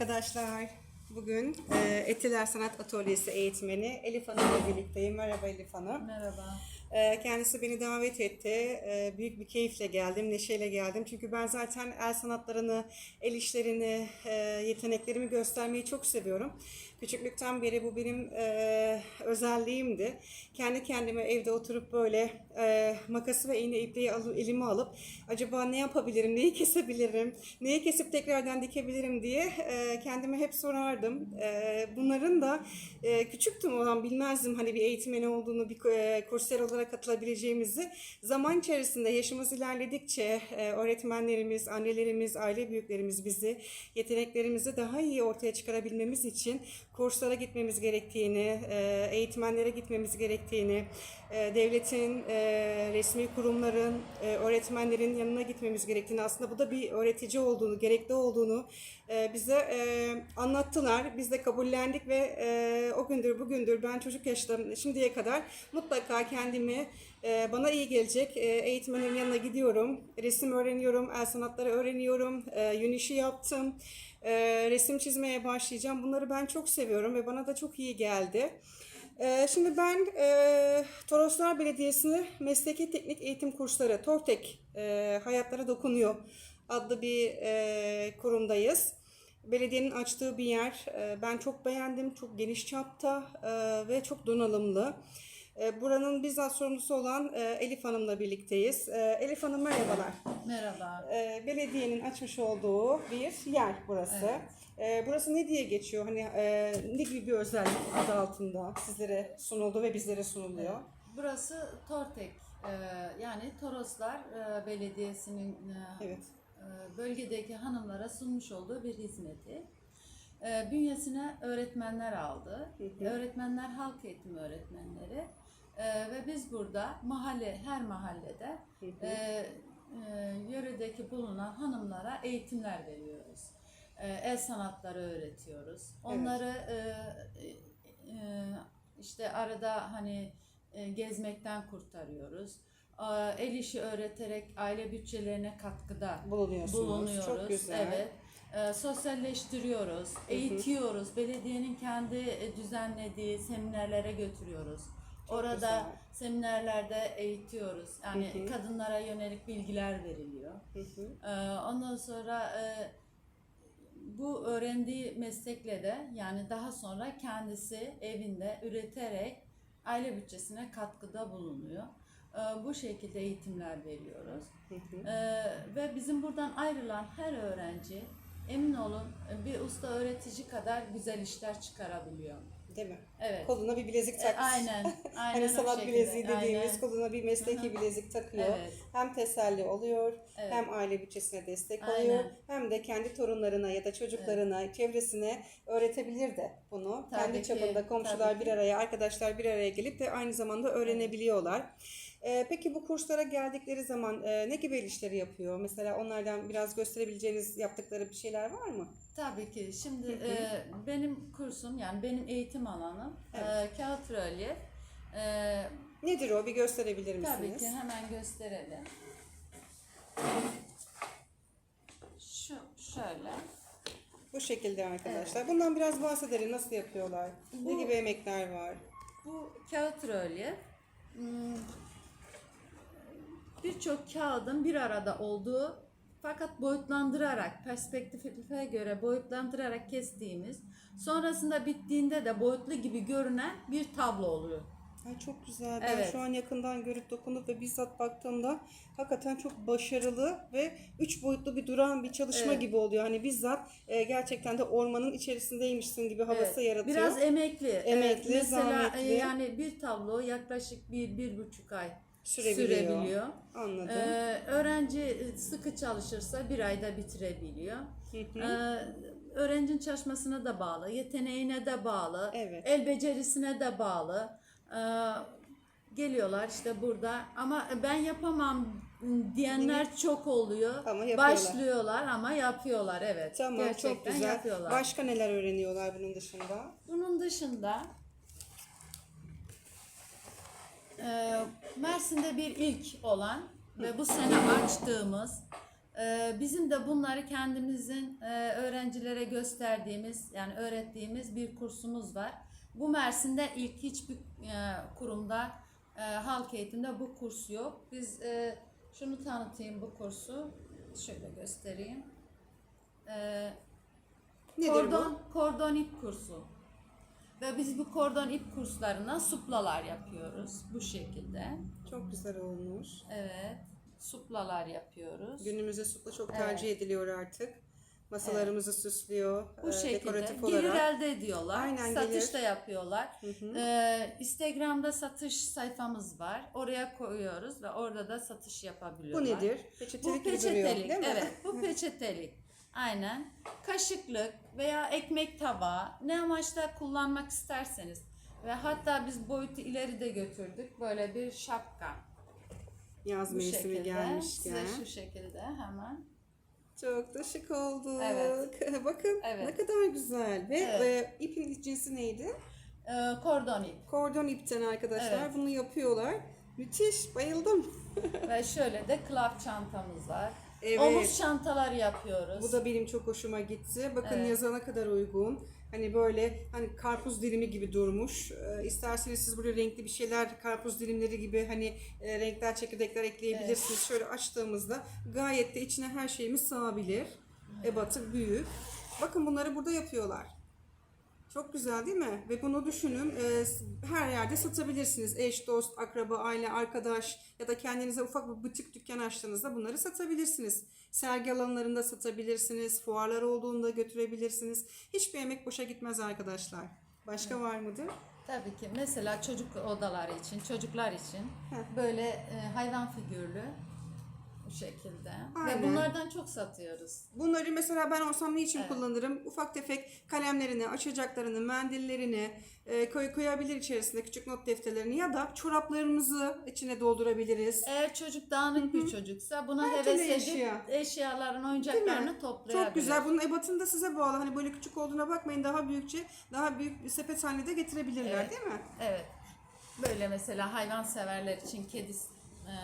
arkadaşlar. Bugün e, Etiler Sanat Atölyesi eğitmeni Elif Hanım'la birlikteyim. Merhaba Elif Hanım. Merhaba. E, kendisi beni davet etti. E, büyük bir keyifle geldim, neşeyle geldim. Çünkü ben zaten el sanatlarını, el işlerini, e, yeteneklerimi göstermeyi çok seviyorum. Küçüklükten beri bu benim e, özelliğimdi. Kendi kendime evde oturup böyle e, makası ve iğne ipliği alıp, elime alıp acaba ne yapabilirim, neyi kesebilirim, neyi kesip tekrardan dikebilirim diye e, kendime hep sorardım. E, bunların da e, küçüktüm o zaman bilmezdim hani bir eğitmeni olduğunu, bir e, kursiyer olarak katılabileceğimizi. Zaman içerisinde yaşımız ilerledikçe e, öğretmenlerimiz, annelerimiz, aile büyüklerimiz bizi yeteneklerimizi daha iyi ortaya çıkarabilmemiz için kurslara gitmemiz gerektiğini, e, eğitmenlere gitmemiz gerektiğini, e, devletin, e, resmi kurumların, öğretmenlerin yanına gitmemiz gerektiğini, aslında bu da bir öğretici olduğunu, gerekli olduğunu bize anlattılar. Biz de kabullendik ve o gündür bugündür ben çocuk yaşlarım şimdiye kadar mutlaka kendimi bana iyi gelecek e, eğitmenin yanına gidiyorum. Resim öğreniyorum, el sanatları öğreniyorum, e, yün işi yaptım. Resim çizmeye başlayacağım. Bunları ben çok seviyorum ve bana da çok iyi geldi. Şimdi ben e, Toroslar Belediyesi'nin mesleki teknik eğitim kursları, TORTEK e, Hayatlara Dokunuyor adlı bir e, kurumdayız. Belediyenin açtığı bir yer. Ben çok beğendim. Çok geniş çapta ve çok donanımlı. E, buranın bizzat sorumlusu olan e, Elif Hanım'la birlikteyiz. E, Elif Hanım merhabalar. Merhaba. E, belediyenin açmış olduğu bir yer burası. E, burası ne diye geçiyor? Hani e, ne gibi bir özellik adı altında sizlere sunuldu ve bizlere sunuluyor? Burası Tortek. e, yani Toroslar Belediyesi'nin Evet. bölgedeki hanımlara sunmuş olduğu bir hizmeti. Bünyesine öğretmenler aldı. hı. Öğretmenler halk eğitimi öğretmenleri. E, ve biz burada mahalle her mahallede e, e, yöredeki bulunan hanımlara eğitimler veriyoruz. E, el sanatları öğretiyoruz. Onları e, e, işte arada hani e, gezmekten kurtarıyoruz. El işi öğreterek aile bütçelerine katkıda bulunuyoruz. Çok güzel. Evet. E, sosyalleştiriyoruz, eğitiyoruz. Belediyenin kendi e, düzenlediği seminerlere götürüyoruz. Orada güzel. seminerlerde eğitiyoruz. Yani Hı hı. kadınlara yönelik bilgiler veriliyor. Hı hı. E, ondan sonra e, bu öğrendiği meslekle de yani daha sonra kendisi evinde üreterek aile bütçesine katkıda bulunuyor. E, bu şekilde eğitimler veriyoruz. Hı hı. Ee, ve bizim buradan ayrılan her öğrenci emin olun bir usta öğretici kadar güzel işler çıkarabiliyor. Değil mi? Evet. Koluna bir bilezik E, takmış. aynen. Aynen Hani sanat bileziği dediğimiz aynen. koluna bir mesleki bilezik takıyor. Evet. Hem teselli oluyor, Evet. hem aile bütçesine destek Aynen. oluyor, hem de kendi torunlarına ya da çocuklarına, çevresine öğretebilir de bunu. Tabii kendi ki, çapında komşular tabii bir araya, arkadaşlar bir araya gelip de aynı zamanda öğrenebiliyorlar. Ee, peki bu kurslara geldikleri zaman e, ne gibi el işleri yapıyor? Mesela onlardan biraz gösterebileceğiniz yaptıkları bir şeyler var mı? Tabii ki. Şimdi e, benim kursum yani benim eğitim alanım Evet. e, kağıt rölye. E, Nedir o? Bir gösterebilir misiniz? tabii ki hemen gösterelim. Şu şöyle. Bu şekilde arkadaşlar. Bundan biraz bahsedelim. Nasıl yapıyorlar? Ne Bu- gibi emekler var? Bu kağıt rölye hmm, birçok kağıdın bir arada olduğu fakat boyutlandırarak perspektife göre boyutlandırarak kestiğimiz sonrasında bittiğinde de boyutlu gibi görünen bir tablo oluyor. Ay çok güzel. Ben Evet. şu an yakından görüp dokunup ve bizzat baktığımda hakikaten çok başarılı ve üç boyutlu bir duran bir çalışma Evet. gibi oluyor. Hani bizzat e, gerçekten de ormanın içerisindeymişsin gibi havası Evet, yaratıyor. Biraz emekli. Emekli, Evet, mesela zahmetli. e, yani bir tablo yaklaşık bir, bir buçuk ay Sürebiliyor. sürebiliyor. Anladım. Ee, öğrenci sıkı çalışırsa bir ayda bitirebiliyor. Ee, öğrencinin çalışmasına da bağlı, yeteneğine de bağlı, Evet. el becerisine de bağlı. Ee, geliyorlar işte burada ama ben yapamam diyenler çok oluyor. Ama yapıyorlar. Başlıyorlar ama yapıyorlar evet. tamam Gerçekten çok güzel. yapıyorlar. Başka neler öğreniyorlar bunun dışında? Bunun dışında e, Mersin'de bir ilk olan ve bu sene açtığımız e, bizim de bunları kendimizin e, öğrencilere gösterdiğimiz yani öğrettiğimiz bir kursumuz var. Bu Mersin'de ilk hiçbir e, kurumda e, halk eğitimde bu kurs yok. Biz e, şunu tanıtayım bu kursu. Şöyle göstereyim. E, Nedir kordon, kordon ip kursu. Ve biz bu kordon ip kurslarına suplalar yapıyoruz bu şekilde. bu? Çok güzel olmuş. Evet, suplalar yapıyoruz. Günümüzde supla çok Evet. tercih ediliyor artık. Masalarımızı süslüyor. Bu e, şekilde dekoratif gelir olarak. elde ediyorlar. Aynen, satış gelir. da yapıyorlar. Ee, Instagram'da satış sayfamız var. Oraya koyuyoruz ve orada da satış Bu yapabiliyorlar. nedir? Bu Peçetelik gibi duruyor peçetelik. değil mi? Evet, bu peçetelik. Aynen. Kaşıklık veya ekmek tabağı ne amaçla kullanmak isterseniz ve hatta biz boyutu ileri de götürdük. Böyle bir şapka. Yaz Bu mevsimi şekilde. gelmişken. Size şu şekilde hemen. Çok da şık olduk. Evet. Bakın Evet. ne kadar güzel. Ve Evet. e, ipin cinsi neydi? Ee, kordon ip. Kordon ipten arkadaşlar. Evet. Bunu yapıyorlar. Müthiş. Bayıldım. Ve şöyle de klap çantamız var. Evet. Omuz çantaları yapıyoruz. Bu da benim çok hoşuma gitti. Bakın Evet. yazana kadar uygun. Hani böyle hani karpuz dilimi gibi durmuş. Ee, isterseniz siz buraya renkli bir şeyler, karpuz dilimleri gibi hani e, renkler, çekirdekler ekleyebilirsiniz. Şöyle açtığımızda gayet de içine her şeyimiz sığabilir. Ebatı büyük. Bakın bunları burada yapıyorlar. Çok güzel değil mi? Ve bunu düşünün e, her yerde satabilirsiniz. Eş, dost, akraba, aile, arkadaş ya da kendinize ufak bir butik dükkan açtığınızda bunları satabilirsiniz. Sergi alanlarında satabilirsiniz. Fuarlar olduğunda götürebilirsiniz. Hiçbir emek boşa gitmez arkadaşlar. Başka var mıdır? Tabii ki. Mesela çocuk odaları için, çocuklar için Heh. böyle e, hayvan figürlü bu şekilde. Aynen. Ve bunlardan çok satıyoruz. Bunları mesela ben olsam ne için Evet. kullanırım? Ufak tefek kalemlerini, açacaklarını, mendillerini e, koy, koyabilir içerisinde küçük not defterlerini ya da çoraplarımızı içine doldurabiliriz. Eğer çocuk dağınık bir çocuksa buna Her heves edip eşya. eşyaların, oyuncaklarını toplayabilir. Çok güzel. Bunun ebatını da size bağlı. Hani böyle küçük olduğuna bakmayın. Daha büyükçe, daha büyük bir sepet haline de getirebilirler Evet. değil mi? Evet. Böyle mesela hayvan severler için kedi e,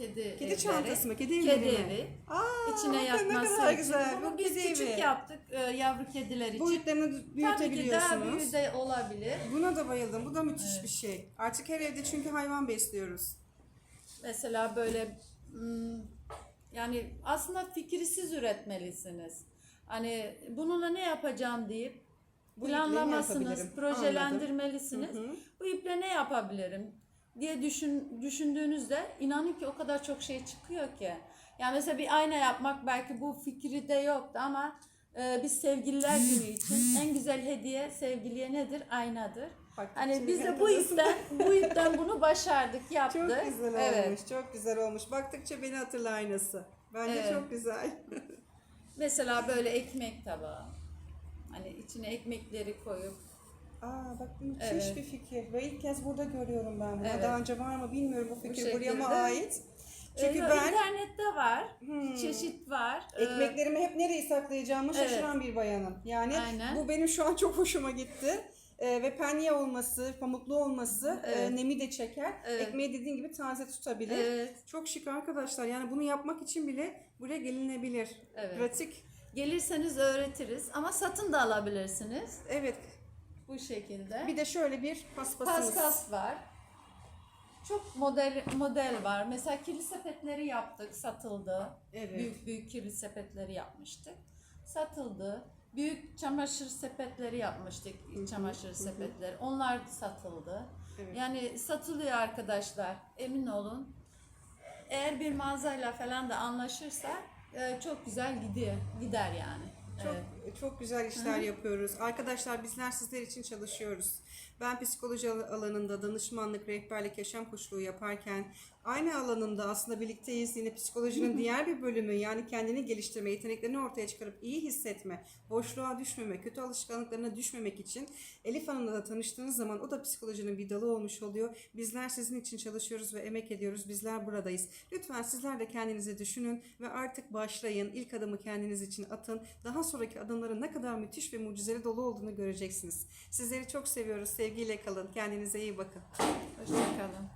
kedi Kedi evleri, çantası mı? Kedi Kedi evleri mi? evi. Aa, İçine bakın yatması ne kadar için. güzel. Bunu Bu biz kedi küçük evi. yaptık e, yavru kediler için. Boyutlarını Tabii ki daha büyütebiliyorsunuz. büyüğü de olabilir. Buna da bayıldım. Bu da müthiş bir şey. Artık her evde çünkü hayvan besliyoruz. Mesela böyle hmm, yani aslında fikri siz üretmelisiniz. Hani bununla ne yapacağım deyip Bu iple ne planlamasınız, yapabilirim? projelendirmelisiniz. Hı hı. Bu iple ne yapabilirim diye düşün, düşündüğünüzde inanın ki o kadar çok şey çıkıyor ki. Yani mesela bir ayna yapmak belki bu fikri de yoktu ama e, biz sevgililer günü için en güzel hediye sevgiliye nedir? Aynadır. Bak, Hani biz de bu de- ipten bu ipten bunu başardık, Çok yaptık. güzel evet. olmuş. Çok güzel olmuş. Baktıkça beni hatırla aynası. Bence Evet. çok güzel. Mesela böyle ekmek tabağı. Hani içine ekmekleri koyup Aa bak bu müthiş Evet. bir fikir. Ve ilk kez burada görüyorum ben bunu. Evet. Daha önce var mı bilmiyorum bu fikir Bu buraya mı ait? Çünkü Ee, ben internette var. Hmm. Çeşit var. Ee, ekmeklerimi hep nereye saklayacağımı Evet. şaşıran bir bayanım. Yani Aynen. bu benim şu an çok hoşuma gitti. Ee, ve penye olması, pamuklu olması e, Evet. nemi de çeker. Evet. Ekmeği dediğin gibi taze tutabilir. Evet. Çok şık arkadaşlar. Yani bunu yapmak için bile buraya gelinebilir. Evet. Pratik. Gelirseniz öğretiriz ama satın da alabilirsiniz. Evet. Bu şekilde. Bir de şöyle bir paspasımız. Paspas var. Çok model model var. Mesela kirli sepetleri yaptık, satıldı. Evet. Büyük büyük kirli sepetleri yapmıştık. Satıldı. Büyük çamaşır sepetleri yapmıştık, hı, çamaşır hı hı. sepetleri. Onlar satıldı. Evet. Yani satılıyor arkadaşlar. Emin olun. Eğer bir mağazayla falan da anlaşırsa e, çok güzel gidiyor, gider yani. Çok Evet. Çok güzel işler yapıyoruz. Arkadaşlar bizler sizler için çalışıyoruz. Ben psikoloji al- alanında danışmanlık, rehberlik, yaşam koçluğu yaparken aynı alanında aslında birlikteyiz. Yine psikolojinin diğer bir bölümü yani kendini geliştirme, yeteneklerini ortaya çıkarıp iyi hissetme, boşluğa düşmeme, kötü alışkanlıklarına düşmemek için Elif Hanım'la da tanıştığınız zaman o da psikolojinin bir dalı olmuş oluyor. Bizler sizin için çalışıyoruz ve emek ediyoruz. Bizler buradayız. Lütfen sizler de kendinizi düşünün ve artık başlayın. İlk adımı kendiniz için atın. Daha sonraki adımların ne kadar müthiş ve mucizeli dolu olduğunu göreceksiniz. Sizleri çok seviyoruz. Sevgiyle kalın. Kendinize iyi bakın. Hoşçakalın.